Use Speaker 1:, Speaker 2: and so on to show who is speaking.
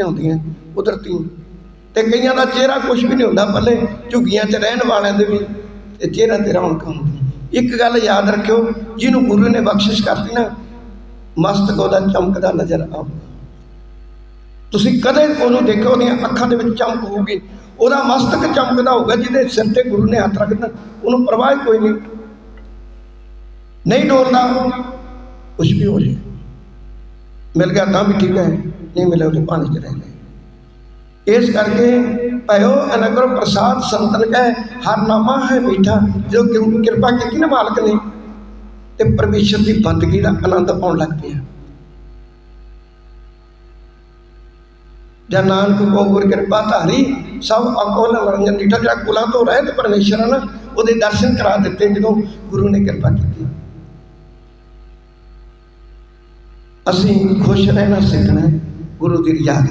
Speaker 1: ਆਉਂਦੀਆਂ ਕੁਦਰਤੀ। ਤੇ ਕਈਆਂ ਦਾ ਚਿਹਰਾ ਕੁਝ ਵੀ ਨਹੀਂ ਹੁੰਦਾ, ਪੱਲੇ ਝੁੱਗੀਆਂ 'ਚ ਰਹਿਣ ਵਾਲਿਆਂ ਦੇ ਵੀ। ਤੇ ਚਿਹਰਾ ਤੇ ਰੌਣਕ ਹੁੰਦੀ। ਇੱਕ ਗੱਲ ਯਾਦ ਰੱਖਿਓ, ਜਿਹਨੂੰ ਗੁਰੂ ਨੇ ਬਖਸ਼ਿਸ਼ ਕਰਤੀ ਨਾ, ਮਸਤਕ ਉਹਦਾ ਚਮਕਦਾ ਨਜ਼ਰ ਆਊ ਤੁਸੀਂ ਕਦੇ ਉਹਨੂੰ ਦੇਖੋ ਉਹਦੀਆਂ ਅੱਖਾਂ ਦੇ ਵਿੱਚ ਚਮਕ ਹੋਊਗੀ। ਉਹਦਾ ਮਸਤਕ ਚਮਕਦਾ ਹੋਊਗਾ, ਜਿਹਦੇ ਸਿਰ ਤੇ ਗੁਰੂ ਨੇ ਹੱਥ ਰੱਖਦਾ ਉਹਨੂੰ ਪਰਵਾਹ ਕੋਈ ਨਹੀਂ। ਨਹੀਂ ਡੋਲਦਾ ਕੁਝ ਵੀ ਹੋ ਜਾਏ। ਮਿਲ ਗਿਆ ਤਾਂ ਵੀ ਠੀਕ ਹੈ, ਨਹੀਂ ਮਿਲਿਆ ਉਹਦੇ ਪਾਣੀ 'ਚ ਰਹਿ ਇਸ ਕਰਕੇ ਭਇਓ ਅਨਗਰ ਪ੍ਰਸਾਦ ਸੰਤਨ ਕਹੇ, ਹਰ ਨਾਮਾ ਹੈ ਮੀਠਾ ਜੋ ਕਿਰਪਾ ਕੀਤੀ ਨਾ ਮਾਲਕ ਨੇ, ਤੇ ਪਰਮੇਸ਼ਰ ਦੀ ਬੰਦਗੀ ਦਾ ਆਨੰਦ ਪਾਉਣ ਲੱਗ ਪਿਆ। ਜਾਂ ਨਾਨਕ ਕੋ ਗੁਰ ਕਿਰਪਾ ਧਾਰੀ, ਸਭ ਅਕੋਲ ਰੰਜਨ ਡੀਠਾ ਜਿਹੜਾ ਕੁਲਾਂ ਤੋਂ ਰਹਿਤ ਤੇ ਪਰਮੇਸ਼ਰ ਹੈ ਨਾ ਉਹਦੇ ਦਰਸ਼ਨ ਕਰਾ ਦਿੱਤੇ, ਜਦੋਂ ਗੁਰੂ ਨੇ ਕਿਰਪਾ ਕੀਤੀ। ਅਸੀਂ ਖੁਸ਼ ਰਹਿਣਾ ਸਿੱਖਣਾ ਗੁਰੂ ਦੀ ਰਜ਼ਾ ਦੇ ਵਿੱਚ।